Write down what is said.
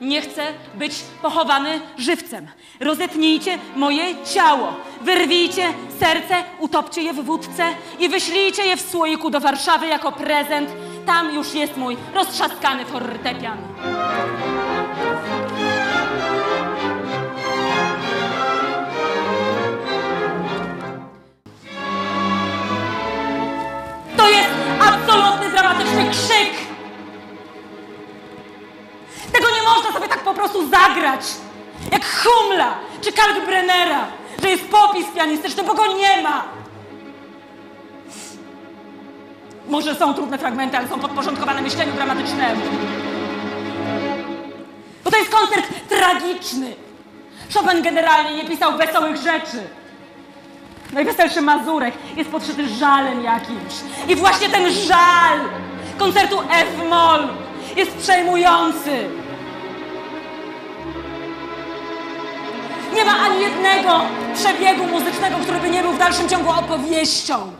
Nie chcę być pochowany żywcem. Rozetnijcie moje ciało. Wyrwijcie serce, utopcie je w wódce i wyślijcie je w słoiku do Warszawy jako prezent. Tam już jest mój roztrzaskany fortepian. Tego nie można sobie tak po prostu zagrać! Jak Humla czy Kalkbrennera, że jest popis pianistyczny, bo go nie ma! Może są trudne fragmenty, ale są podporządkowane myśleniu dramatycznemu. Bo to jest koncert tragiczny. Chopin generalnie nie pisał wesołych rzeczy. Najweselszy Mazurek jest podszyty żalem jakimś. I właśnie ten żal koncertu F-moll jest przejmujący. Nie ma ani jednego przebiegu muzycznego, który by nie był w dalszym ciągu opowieścią.